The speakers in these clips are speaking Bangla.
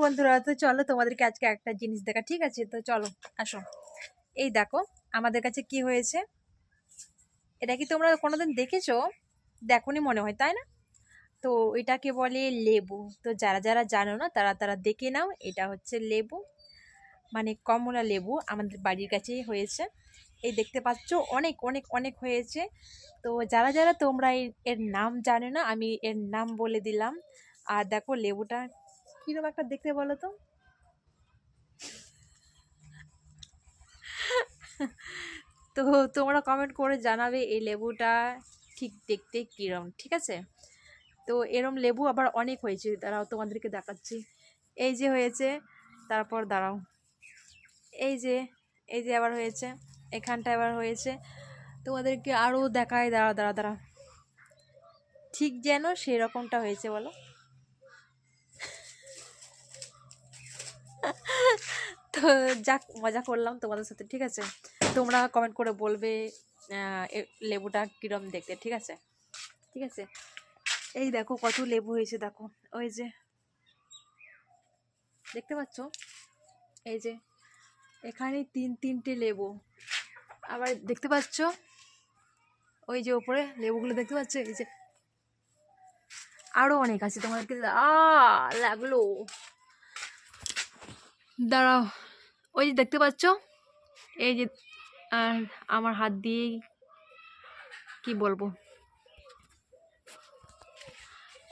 বন্ধুরা, তো চলো তোমাদেরকে আজকে একটা জিনিস দেখা, ঠিক আছে? তো চলো, আসো। এই দেখো, আমাদের কাছে কি হয়েছে? এটা কি তোমরা কোনোদিন দেখেছ? দেখোনি মনে হয়, তাই না? তো এটাকে বলে লেবু। তো যারা যারা জানো না, তারা তারা দেখে নাও, এটা হচ্ছে লেবু মানে কমলা লেবু আমাদের বাড়ির কাছেই হয়েছে। এই দেখতে পাচ্ছ, অনেক অনেক অনেক হয়েছে। তো যারা যারা তোমরা এর- নাম জানো না, আমি এর নাম বলে দিলাম। আর দেখো, লেবুটা কীরকম একটা দেখতে বলো তো? তো তোমরা কমেন্ট করে জানাবে এই লেবুটা ঠিক দেখতে কিরম, ঠিক আছে? তো এরম লেবু আবার অনেক হয়েছে, দাঁড়াও তোমাদেরকে দেখাচ্ছি। এই যে হয়েছে, তারপর দাঁড়াও। এই যে এই যে আবার হয়েছে, এখানটা আবার হয়েছে। তোমাদেরকে আরও দেখায় দাঁড়া দাঁড়া দাঁড়া ঠিক যেন সেই রকমটা হয়েছে বলো। তো যাক, মজা করলাম তোমাদের সাথে, ঠিক আছে? তোমরা কমেন্ট করে বলবে লেবুটা কিরম দেখতে, ঠিক আছে? ঠিক আছে? এই দেখো কত লেবু হয়েছে, দেখো। ওই যে, দেখতে পাচ্ছ? এই যে, এখানে তিন, তিনটে লেবু। আবার দেখতে পাচ্ছ? ওই যে ওপরে লেবুগুলো দেখতে পাচ্ছ? এই যে, আরও অনেক আছে তোমাদেরকে। লাগল। দাঁড়াও, ওই যে দেখতে পাচ্ছ? এই যে, আর আমার হাত দিয়ে কি বলব?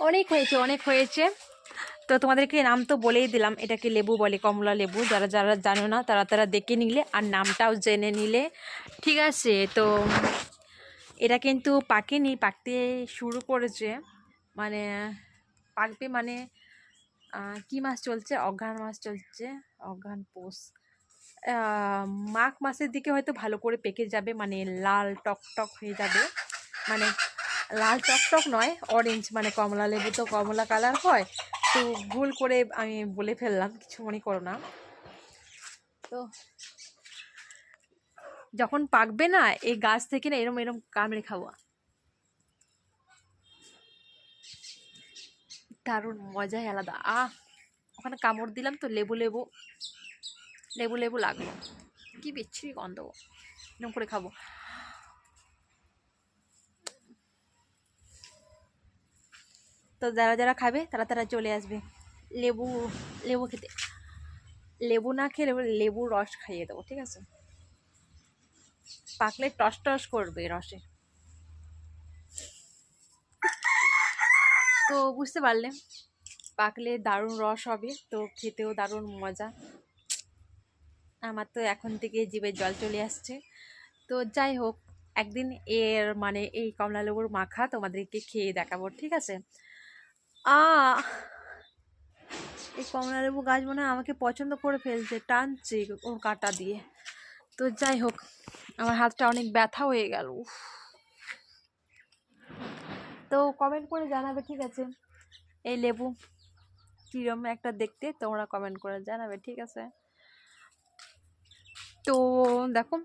অনেক হয়েছে অনেক হয়েছে। তো তোমাদেরকে নাম তো বলেই দিলাম, এটাকে লেবু বলে, কমলা লেবু। যারা যারা জানো না, তারা তারা দেখে নিলে আর নামটাও জেনে নিলে। ঠিক আছে, তো এটা কিন্তু পাকেনি, পাকতে শুরু করেছে। মানে পাকবে মানে কি মাস চলছে? অঘ্রাণ মাস চলছে। অঘ্রাণ পোষ। মাঘ মাসের দিকে হয়তো ভালো করে পেকে যাবে মানে লাল টক টক হয়ে যাবে। মানে লাল টক টক নয় অরেঞ্জ মানে কমলা লেবু তো কমলা কালার হয়। তো ভুল করে আমি বলে ফেললাম, কিছু মনে করো না। তো যখন পাকবে না, এই গাছ থেকে না এরম এরম কামড়ে খাব। দারুণ মজাই আলাদা। আহ, ওখানে কামড় দিলাম তো লেবু লেবু। লেবু লেবু লাগল। কি বিচ্ছিরি গন্ধ। এরকম করে খাব। তো যারা যারা খাবে, তারা তারা চলে আসবে। লেবু লেবু খেতে। লেবু না খেয়ে লেবু রস খাইয়ে দেবো, ঠিক আছে? পাকলে টস টস করবে রসে। তো বুঝতে পারলে। পাকলে দারুণ রস হবে, তো খেতেও দারুণ মজা। আমার তো এখন থেকে জিভে জল চলে আসছে। তো যাই হোক, একদিন এর মানে এই কমলা লেবুর মাখা তোমাদেরকে খেয়ে দেখাবো, ঠিক আছে? আ, এই কমলা লেবু গাছ মনে হয় আমাকে পছন্দ করে ফেলছে, টানছে ওর কাঁটা দিয়ে। তো যাই হোক, আমার হাতটা অনেক ব্যথা হয়ে গেল, উফ। তো কমেন্ট করে জানাবে, ঠিক আছে? এই লেবু, কীরম একটা দেখতে, তোমরা কমেন্ট করে জানাবে, ঠিক আছে? তো দেখো,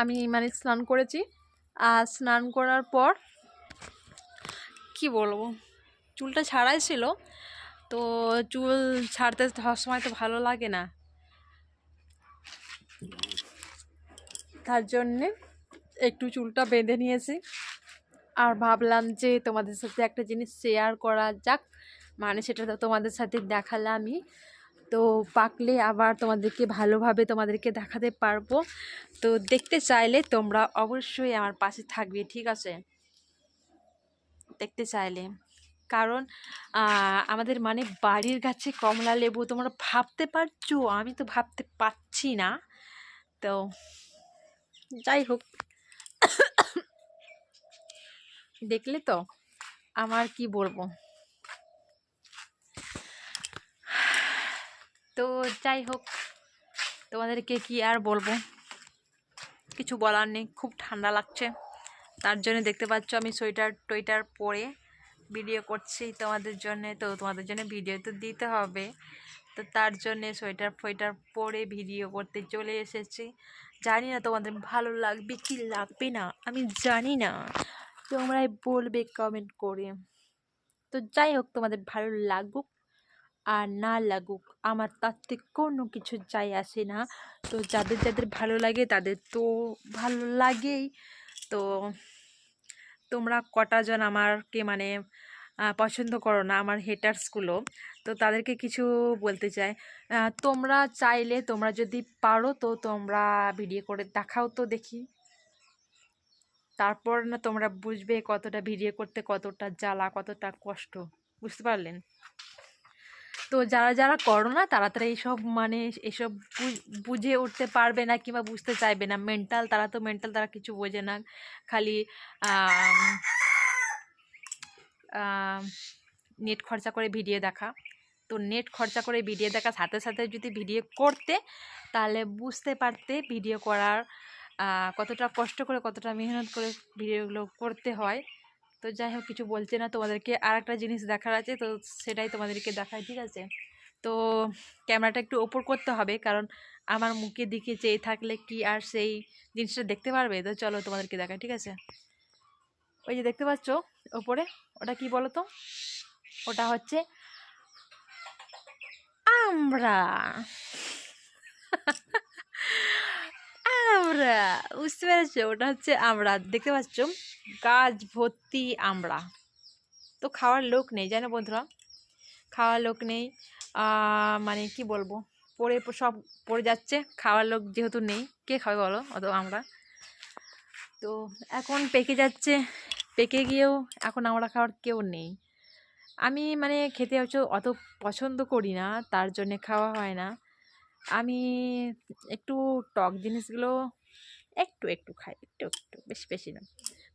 আমি মানে স্নান করেছি। আর স্নান করার পর, কি বলব, চুলটা ছাড়াই ছিল। তো চুল ছাড়তে সময় তো ভালো লাগে না। তার জন্যে একটু চুলটা বেঁধে নিয়েছি। আর ভাবলাম যে তোমাদের সাথে একটা জিনিস শেয়ার করা যাক। মানে সেটা তো তোমাদের সাথে দেখালামই। তো পাকলে আবার তোমাদেরকে ভালোভাবে তোমাদেরকে দেখাতে পারব। তো দেখতে চাইলে তোমরা অবশ্যই আমার পাশে থাকবে, ঠিক আছে? দেখতে চাইলে। কারণ আমাদের মানে বাড়ির গাছে কমলা লেবু, তোমরা ভাবতে পারছ? আমি তো ভাবতে পারছি না। তো যাই হোক। দেখলে তো আমার কি বলব? তো যাই হোক, তোমাদেরকে কি আর বলব? কিছু বলার নেই, খুব ঠান্ডা লাগছে। তার জন্য দেখতে পাচ্ছ আমি সোয়েটার টোয়েটার পরে ভিডিও করছি তোমাদের জন্য। তো তোমাদের জন্য ভিডিও তো দিতে হবে। তো তার জন্যে সোয়েটার ফোয়েটার পরে ভিডিও করতে চলে এসেছি। জানি না তোমাদের ভালো লাগবে কি লাগবে না, আমি জানি না। তোমরাই বলবে কমেন্ট করে। তো যাই হোক, তোমাদের ভালো লাগুক আর না লাগুক, আমার তাতে কোনো কিছু যায় আসে না। তো যাদের যাদের ভালো লাগে, তাদের তো ভালো লাগেই। তো তোমরা কটা জন আমারকে মানে পছন্দ করো না, আমার হেটার্সগুলো তো তাদেরকে কিছু বলতে চাই। তোমরা চাইলে তোমরা যদি পারো, তো তোমরা ভিডিও করে দেখাও তো দেখি। তারপর না তোমরা বুঝবে কতটা ভিডিও করতে কতটা জ্বালা, কতটা কষ্ট। বুঝতে পারলেন? তো যারা যারা করো না তারা তারা এইসব মানে এসব বুঝে উঠতে পারবে না কিংবা বুঝতে চাইবে না। মেন্টাল তারা তো মেন্টাল তারা কিছু বোঝে না। খালি নেট খরচা করে ভিডিও দেখা। তো নেট খরচা করে ভিডিও দেখার সাথে সাথে যদি ভিডিও করতে, তাহলে বুঝতে পারতে ভিডিও করার কতটা কষ্ট করে, কতটা মেহনত করে ভিডিওগুলো করতে হয়। তো যাই হোক, কিছু বলছে না, তোমাদেরকে আর একটা জিনিস দেখার আছে, তো সেটাই তোমাদেরকে দেখায় ঠিক আছে? তো ক্যামেরাটা একটু ওপর করতে হবে, কারণ আমার মুখের দিকে চেয়ে থাকলে কি আর সেই জিনিসটা দেখতে পারবে? তো চলো তোমাদেরকে দেখায় ঠিক আছে? ওই যে দেখতে পাচ্ছ ওপরে, ওটা কি বলো তো ওটা হচ্ছে আমরা। আমরা? বুঝতে পেরেছ? ওটা হচ্ছে আমরা। দেখতে পাচ্ছ? গাছ ভর্তি আমরা। তো খাওয়ার লোক নেই, জানো বন্ধুরা? খাওয়ার লোক নেই। মানে কি বলব? পড়ে সব পড়ে যাচ্ছে। খাওয়ার লোক যেহেতু নেই, কে খাবে বলো? অত আমরা। তো এখন পেকে যাচ্ছে। পেকে গিয়েও এখন আমরা খাওয়ার কেউ নেই। আমি মানে খেতে হচ্ছে অত পছন্দ করি না, তার জন্যে খাওয়া হয় না। আমি একটু টক জিনিসগুলো একটু একটু খাই, একটু একটু, বেশি বেশি না।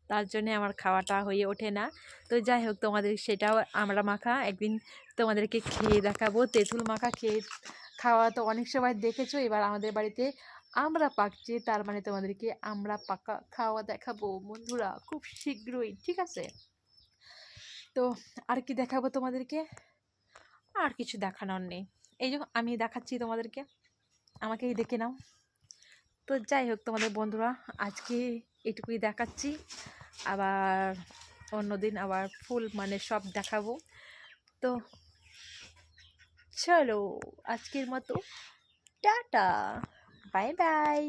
তার জন্যে আমার খাওয়াটা হয়ে ওঠে না। তো যাই হোক, তোমাদের সেটাও আমরা মাখা। একদিন তোমাদেরকে খেয়ে দেখাবো। তেঁতুল মাখা খেয়ে খাওয়া তো অনেক সময় দেখেছ। এবার আমাদের বাড়িতে আমরা পাকছি। তার মানে তোমাদেরকে আমরা পাকা খাওয়া দেখাবো, বন্ধুরা, খুব শীঘ্রই, ঠিক আছে? তো আর কি দেখাবো তোমাদেরকে? আর কিছু দেখানোর নেই। এই যে আমি দেখাচ্ছি তোমাদেরকে। আমাকেই দেখে নাও। তো যাই হোক তোমাদের বন্ধুরা, আজকে এটুকুই দেখাচ্ছি। আবার অন্যদিন আবার ফুল মানে সব দেখাবো। তো চলো, আজকের মতো টাটা, বাই বাই।